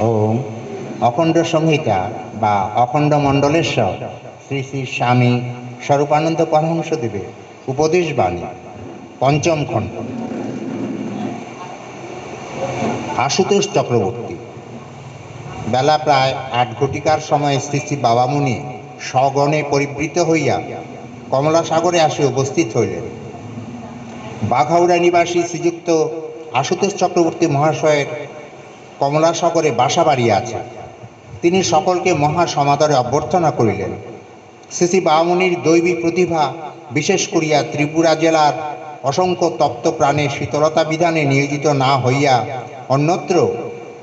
ওম। অখণ্ড সংহিতা বা অখণ্ড মণ্ডলেশ্বর, শ্রী শ্রী স্বামী স্বরূপানন্দ পরমহংসদেবের উপদেশ বাণী, পঞ্চম খণ্ড। আশুতোষ চক্রবর্তী। বেলা প্রায় আট ঘটিকার সময় শ্রী শ্রী বাবামুনি সগণে পরিবৃত হইয়া কমলা সাগরে আসে উপস্থিত হইলেন। বাঘাউড়া নিবাসী শ্রীযুক্ত আশুতোষ চক্রবর্তী মহাশয়ের কমলা সাগরে বাসা বাড়িয়া আছে। তিনি সকলকে মহা সমাদরে অভ্যর্থনা করিলেন। শ্রী বামুনির দৈবী প্রতিভা, বিশেষ করিয়া ত্রিপুরা জেলার অসংখ্য তপ্ত প্রাণে শীতলতা বিধানে নিয়োজিত না হইয়া অন্যত্র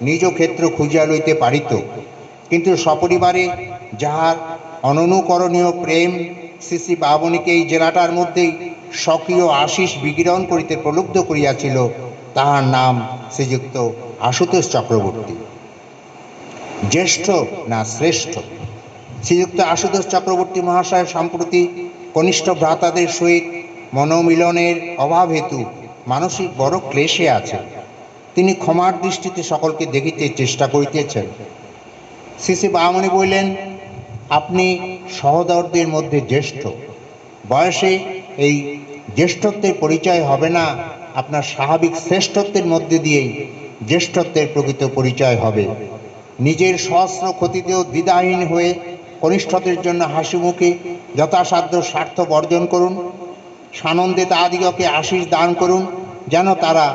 নিজ ক্ষেত্র খুঁজিয়া লইতে পারিত। কিন্তু সপরিবারে যাহার অননুকরণীয় প্রেম শ্রী বামুনিকে এই জেলাটার মধ্যেই স্বকীয় আশিস বিকিরণ করিতে প্রলুব্ধ করিয়াছিল তাহার নাম শ্রীযুক্ত আশুতোষ চক্রবর্তী। জ্যেষ্ঠ না শ্রেষ্ঠ? শ্রীযুক্ত আশুতোষ চক্রবর্তী মহাশয় সম্প্রতি কনিষ্ঠ ভ্রাতাদের সহিত মনোমিলনের অভাব হেতু মানসিক বড় ক্লেশে আছে তিনি ক্ষমার দৃষ্টিতে সকলকে দেখিতে চেষ্টা করিতেছেন। শ্রী বামনি বললেন, আপনি সহদরদের মধ্যে জ্যেষ্ঠ। বয়সে এই জ্যেষ্ঠত্বের পরিচয় হবে না আপনার স্বাভাবিক শ্রেষ্ঠত্বের মধ্যে দিয়েই জ্যেষ্ঠত্বের প্রকৃত পরিচয় হবে। নিজের সহস্র ক্ষতিতেও দ্বিধাহীন হয়ে কনিষ্ঠদের জন্য হাসি মুখে যথাসাধ্য স্বার্থ বর্জন করুন। সানন্দে তাদিগকে আশিস দান করুন, যেন তারা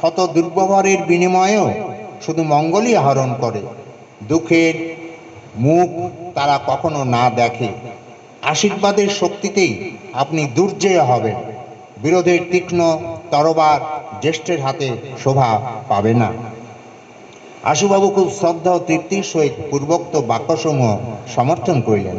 শত দুর্ব্যবহারের বিনিময়েও শুধু মঙ্গলই আহরণ করে। দুঃখের মুখ তারা কখনো না দেখে। আশীর্বাদের শক্তিতেই আপনি দুর্জয় হবেন। বিরোধের তীক্ষ্ণ তরবার জ্যেষ্ঠের হাতে শোভা পাবে না। আশুবাবু খুব শ্রদ্ধা ও তৃপ্তির সহিত পূর্বোক্ত বাক্যসমূহ সমর্থন করিলেন।